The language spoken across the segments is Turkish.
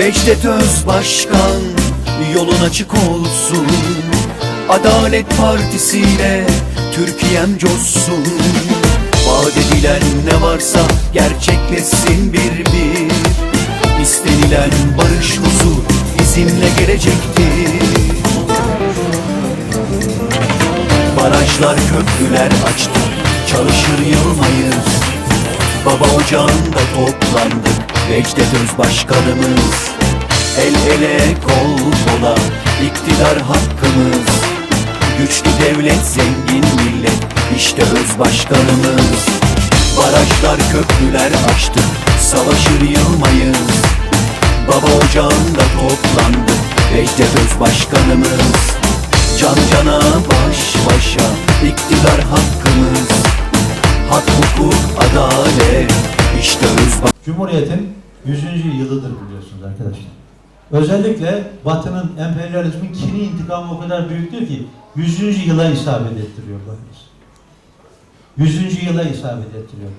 Vecdet Özbaşkan yolun açık olsun. Adalet Partisi'yle Türkiye'm coşsun. Vaat edilen ne varsa gerçekleşsin bir bir. İstenilen barış huzur bizimle gelecektir. Barajlar köprüler açtık Çalışır yılmayız. Baba ocağında toplandık Vecdet Özbaşkanımız El ele kol kola iktidar hakkımız. Güçlü devlet zengin millet işte Özbaşkanımız Barajlar köprüler açtık Savaşır yılmayız. Baba ocağında toplandık Vecdet Özbaşkanımız Can cana baş başa iktidar hakkımız. Hak hukuk adalet işte özbaş Cumhuriyetin 100. yılıdır biliyorsunuz arkadaşlar. Özellikle Batı'nın emperyalizmin kini intikamı o kadar büyüktür ki 100. yıla isabet ettiriyor bakınız. 100. yıla isabet ettiriyor.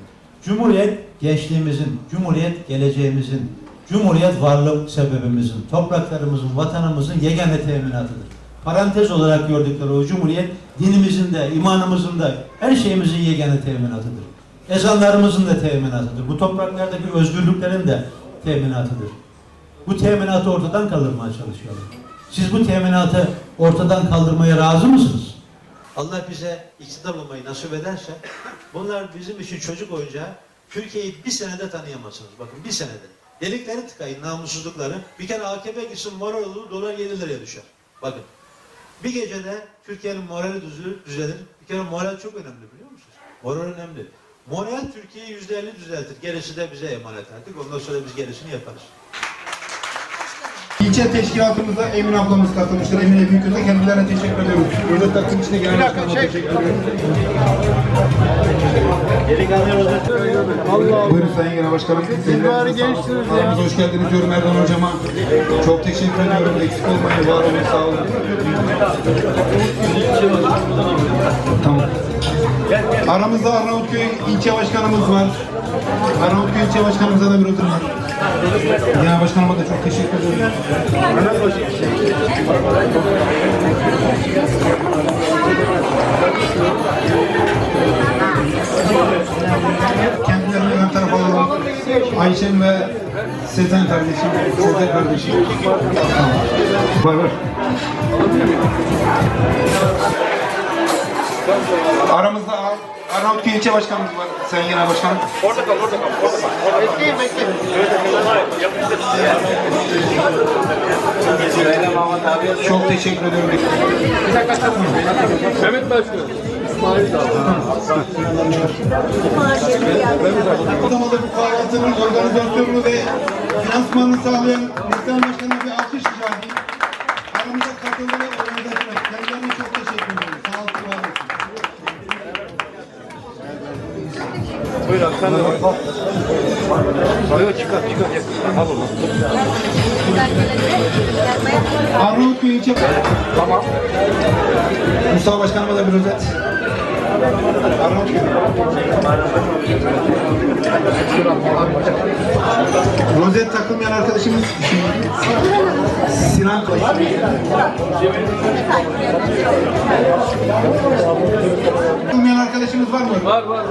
Cumhuriyet gençliğimizin, Cumhuriyet geleceğimizin, Cumhuriyet varlık sebebimizin, topraklarımızın, vatanımızın yegane teminatıdır. Parantez olarak gördükleri o Cumhuriyet dinimizin de, imanımızın da, her şeyimizin yegane teminatıdır. Ezanlarımızın da teminatıdır. Bu topraklardaki özgürlüklerin de teminatıdır. Bu teminatı ortadan kaldırmaya çalışıyorlar. Siz bu teminatı ortadan kaldırmaya razı mısınız? Allah bize iktidar olmayı nasip ederse bunlar bizim için çocuk oyuncağı Türkiye'yi bir senede tanıyamazsınız. Bakın bir senede. Delikleri tıkayın namussuzlukları. Bir kere AKP gitsin moral olur dolar 7 liraya düşer. Bakın. Bir gecede Türkiye'nin morali düzelir. Bir kere moral çok önemli biliyor musunuz? Moral önemli. Moral Türkiye'yi yüzde elli düzeltir. Gerisi de bize emanet artık. Ondan sonra biz gerisini yaparız. İlçe teşkilatımıza Emin ablamız katılmıştır. Emine Büyüköz'e kendilerine teşekkür ediyoruz. Burada takım içinde genel başkanıma teşekkür ediyoruz. Buyurun Sayın Genel Başkanım. Siz bari gençsiniz ya. Hoş geldiniz diyorum Erdoğan Hocama. Çok teşekkür ediyorum. Eksik olmayın. Var olun. Sağ olun. Aramızda Arnavutköy ilçe başkanımız var. Arnavutköy ilçe başkanımıza da bir oturun. Genel başkanıma da çok teşekkür ediyorum. Kendilerini ön tarafa alalım. Ayşem ve Sezen kardeşim, Sezen kardeşim. Var var. Aramızda Ar- Arnavutköy ilçe başkanımız var. Sayın Genel Başkanım. Çok teşekkür ediyorum. Adamalı bu faaliyetinin organizasyonunu ve finansmanını sağlayan Neslihan Başkanı'na bir alkış rica edeyim. Aramıza katıldı Arnavutköy ilçe... Tamam. Mustafa Başkanıma da bir özet. Arnavutköy. Rozet takılmayan arkadaşımız Sinan Koy. Takılmayan arkadaşımız var mı? Var var.